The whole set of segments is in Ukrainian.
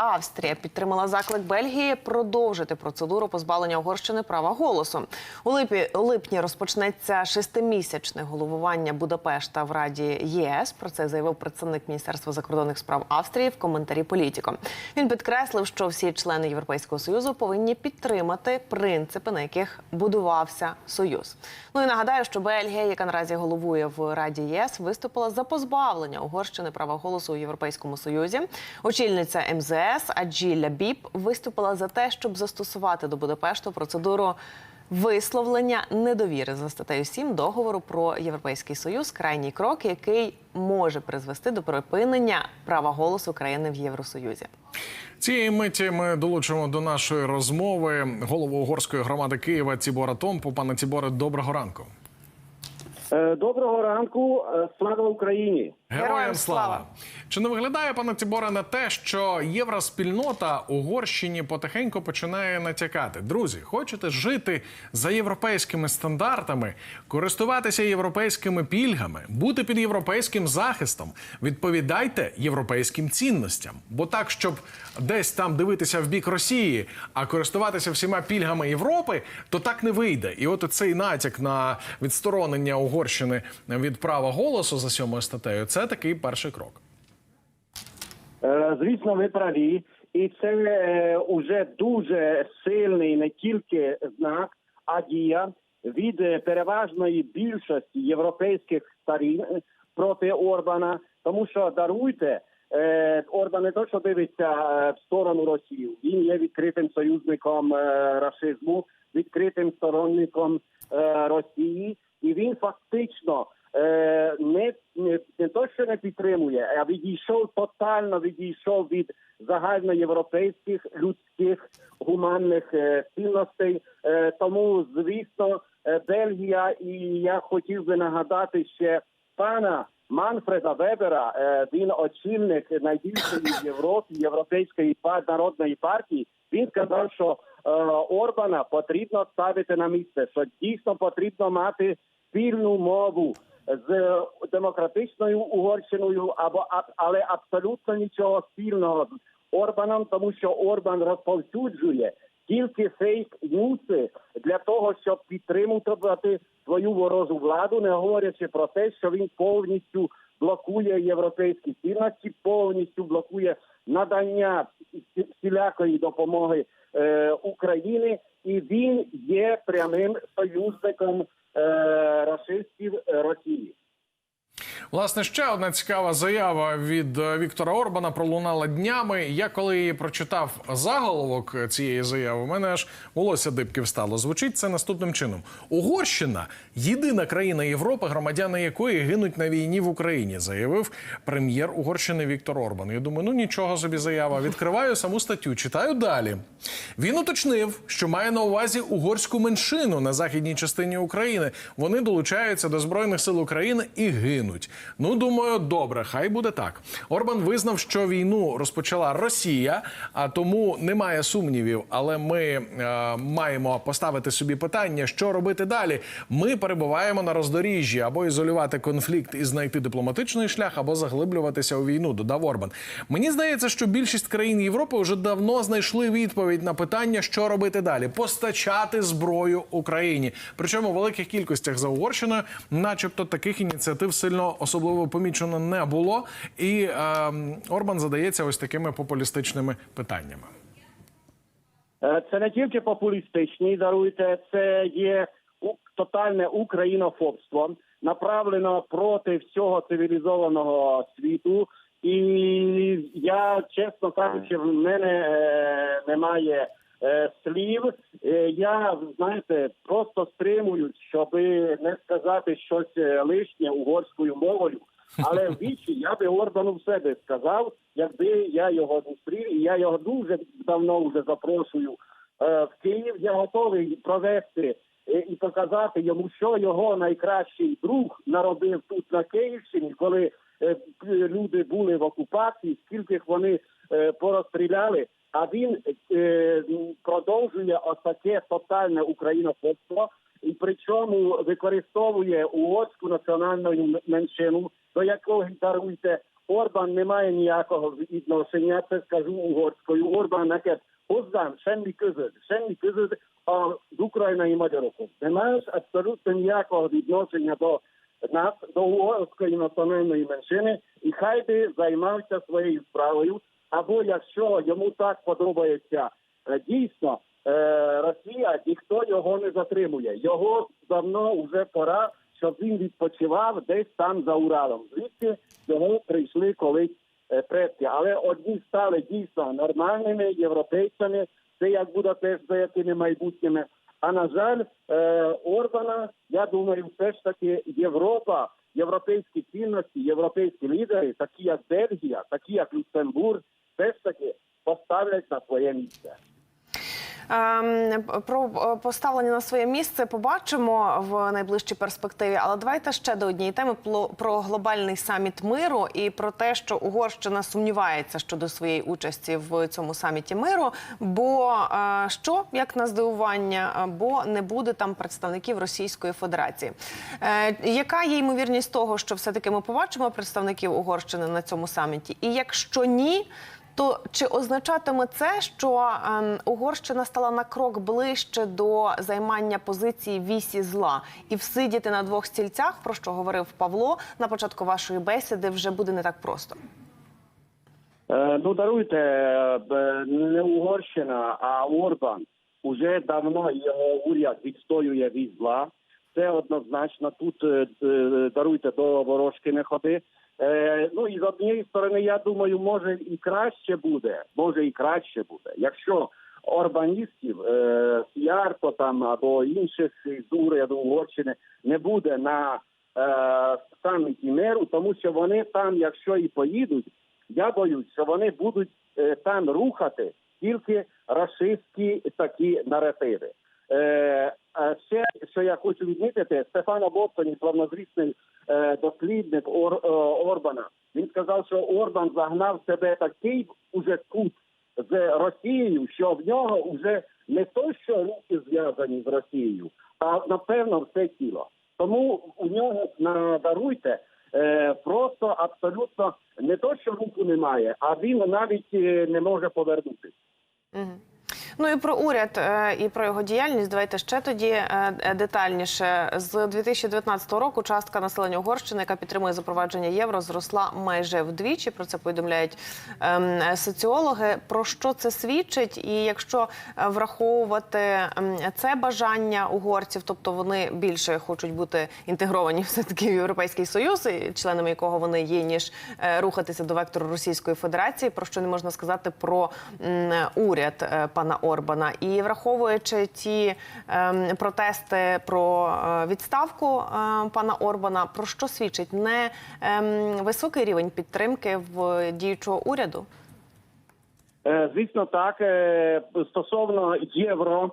Австрія підтримала заклик Бельгії продовжити процедуру позбавлення Угорщини права голосу. У липі липні розпочнеться шестимісячне головування Будапешта в Раді ЄС. Про це заявив представник Міністерства закордонних справ Австрії в коментарі Політіко. Він підкреслив, що всі члени Європейського союзу повинні підтримати принципи, на яких будувався союз. Ну і нагадаю, що Бельгія, яка наразі головує в Раді ЄС, виступила за позбавлення Угорщини права голосу у Європейському Союзі. Очільниця МЗС Аджилля Біп виступила за те, щоб застосувати до Будапешту процедуру. Висловлення недовіри за статтею 7 договору про європейський союз крайній крок, який може призвести до припинення права голосу країни в Євросоюзі. Цієї миті ми долучимо до нашої розмови голову угорської громади Києва Тібора Томпу. Пане Тіборе, доброго ранку. Е, Доброго ранку, Е, слава Україні! Героям слава! Чи не виглядає, пане Тіборе, на те, що євроспільнота Угорщині потихеньку починає натякати? Друзі, хочете жити за європейськими стандартами, користуватися європейськими пільгами, бути під європейським захистом? Відповідайте європейським цінностям. Бо так, щоб десь там дивитися в бік Росії, а користуватися всіма пільгами Європи, то так не вийде. І от цей натяк на відсторонення Угорщини від права голосу за сьомою статтею це такий перший крок. Е, Звісно, ви праві, і це е, уже дуже сильний не тільки знак, а дія від е, переважної більшості європейських сторін е, проти Орбана, тому що даруйте. е, Орбан не то, що дивиться е, в сторону Росії. Він є відкритим союзником е, рашизму, відкритим сторонником е, Росії, і він фактично е, не, не, не підтримує, а відійшов тотально відійшов від загальноєвропейських людських гуманних е, цінностей. Е, тому, звісно, е, Бельгія, і я хотів би нагадати ще пана. Манфреда Вебера, він очільник найбільшої в Європі європейської народної партії. Він сказав, що Орбана потрібно ставити на місце, що дійсно потрібно мати спільну мову з демократичною Угорщиною, або але абсолютно нічого спільного з Орбаном, тому що Орбан розповсюджує тільки фейк-ньюси для того, щоб підтримувати свою ворожу владу, не говорячи про те, що він повністю блокує європейські цінності, повністю блокує надання всілякої допомоги е, України, і він є прямим союзником е, рашистів е, Росії. Власне, ще одна цікава заява від е, Віктора Орбана пролунала днями. Я коли її прочитав заголовок цієї заяви, у мене аж волосся дибки встало. Звучить це наступним чином: Угорщина єдина країна Європи, громадяни якої гинуть на війні в Україні, заявив прем'єр Угорщини Віктор Орбан. Я думаю, ну нічого собі заява. Відкриваю саму статтю, читаю далі. Він уточнив, що має на увазі угорську меншину на західній частині України. Вони долучаються до збройних сил України і гинуть. Ну думаю, добре, хай буде так. Орбан визнав, що війну розпочала Росія, а тому немає сумнівів. Але ми е, маємо поставити собі питання, що робити далі. Ми перебуваємо на роздоріжжі або ізолювати конфлікт і знайти дипломатичний шлях, або заглиблюватися у війну. Додав Орбан. Мені здається, що більшість країн Європи вже давно знайшли відповідь на питання, що робити далі: постачати зброю Україні. Причому в великих кількостях за Угорщиною, начебто, таких ініціатив сильно особливо помічено не було. І е, Орбан задається ось такими популістичними питаннями. Е, Це не тільки популістичні, даруйте, це є тотальне українофобство, направлено проти всього цивілізованого світу. І я, чесно кажучи, в мене е, немає е, слів. Е, я, знаєте, просто стримуюсь, щоб не сказати щось е, лишнє угорською мовою. Але в вічі я би Орбану в себе сказав, якби я його зустрів, і я його дуже давно вже запрошую е, в Київ. Я готовий провести і показати йому, що його найкращий друг наробив тут на Київщині, коли люди були в окупації, скільки вони порозстріляли. А він е, продовжує ось таке тотальне українофобство, і причому використовує угорську національну меншину, до якого даруйте Орбан не має ніякого відношення. Це скажу угорською. Orbán neked hozzám semmi közöd, semmi közöd az ukrajnai magyarokhoz. Не маєш абсолютно ніякого відношення до нас, до угорської національної меншини, і хай би займався своєю справою, або якщо йому так подобається е, дійсно е, Росія, ніхто його не затримує. Його давно вже пора, щоб він відпочивав десь там за Уралом. Звідки його прийшли колись е, предки. Але одні стали дійсно нормальними європейцями, це як Будапешт за якими майбутніми. А на жаль, Орбана, я думаю, все ж таки Європа, європейські цінності, європейські лідери, такі як Бельгія, такі як Люксембург, все ж таки поставлять на своє місце. Ем, Про е, поставлення на своє місце побачимо в найближчій перспективі. Але давайте ще до однієї теми про глобальний саміт миру і про те, що Угорщина сумнівається щодо своєї участі в цьому саміті миру. Бо е, що як на здивування, бо не буде там представників Російської Федерації. Е, Яка є ймовірність того, що все таки ми побачимо представників Угорщини на цьому саміті? І якщо ні. То чи означатиме це, що ем, Угорщина стала на крок ближче до займання позиції вісі зла і всидіти на двох стільцях, про що говорив Павло на початку вашої бесіди, вже буде не так просто? Е, Ну, даруйте, не Угорщина, а Орбан. Уже давно його уряд відстоює від зла. Це однозначно. Тут е, е, даруйте до ворожки не ходи. Е, Ну і з однієї сторони, я думаю, може і краще буде. Може і краще буде. Якщо орбаністів, е, Ярко там або інших з уряду Угорщини не буде на е, саміті миру, тому що вони там, якщо і поїдуть, я боюсь, що вони будуть е, там рухати тільки рашистські такі наративи. Ще що я хочу відмітити, Стефано Боттоні, славнозвісний е, дослідник Ор, е, Орбана, він сказав, що Орбан загнав себе такий уже кут з Росією, що в нього вже не то, що руки зв'язані з Росією, а напевно все тіло. Тому у нього надаруйте е, просто абсолютно не то, що руку немає, а він навіть е, не може повернутися. Мгм. Ну і про уряд е, і про його діяльність. Давайте ще тоді е, е, детальніше. З 2019 року частка населення Угорщини, яка підтримує запровадження євро, зросла майже вдвічі. Про це повідомляють ем, соціологи. Про що це свідчить? І якщо враховувати ем, це бажання угорців, тобто вони більше хочуть бути інтегровані все таки в європейський союз, членами якого вони є, ніж рухатися до вектору Російської Федерації, про що не можна сказати про уряд пана Орбана, і враховуючи ті ем, протести про е, відставку е, пана Орбана, про що свідчить? Не ем, високий рівень підтримки в діючого уряду? Е, Звісно, так. Стосовно євро,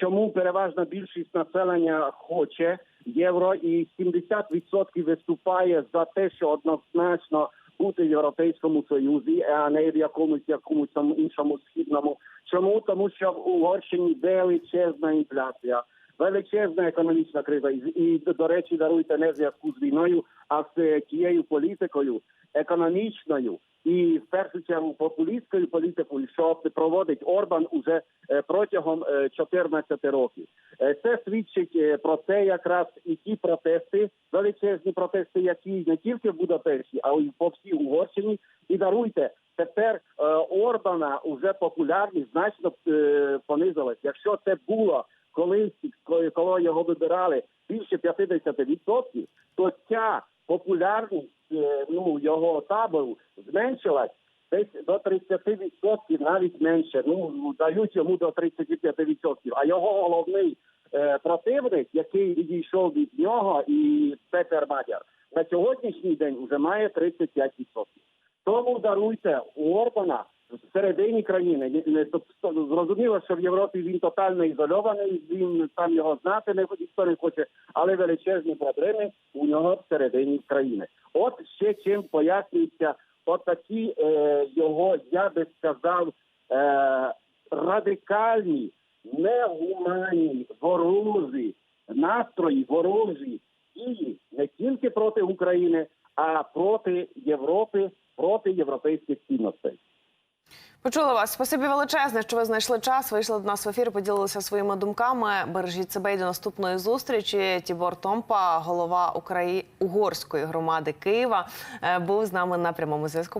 чому переважна більшість населення хоче євро, і 70% виступає за те, що однозначно бути в Європейському Союзі, а не в якомусь якомусь там іншому східному. Чому тому, що в Угорщині величезна інфляція. Величезна економічна криза, і, до речі, даруйте не зв'язку з війною, а з тією політикою економічною і в першу чергу популістською політикою, що проводить Орбан уже е, протягом е, 14 років. Е, Це свідчить е, про це якраз і ті протести, величезні протести, які не тільки в Будапешті, а й по всій Угорщині. І даруйте, тепер е, Орбана вже популярність значно е, понизилась. Якщо це було колись, коли- його вибирали більше 50%, то ця популярність е, ну його табору зменшилась десь до 30%, навіть менше. Ну дають йому до 35%. А його головний е, противник, який відійшов від нього, і Петер Мадяр, на сьогоднішній день вже має 35%. Тому даруйте у Орбана всередині країни. Тобто, Зрозуміло, що в Європі він тотально ізольований, він там його знати не ніхто не хоче, але величезні проблеми у нього всередині країни. От ще чим пояснюється отакі е, його, я би сказав, е, радикальні, негуманні, ворожі настрої, ворожі дії не тільки проти України, а проти Європи, проти європейських цінностей. Почула вас. Спасибі величезне, що ви знайшли час. Вийшли до нас в ефір, поділилися своїми думками. Бережіть себе і до наступної зустрічі. Тібор Томпа, голова Украї... угорської громади Києва, е, був з нами на прямому зв'язку.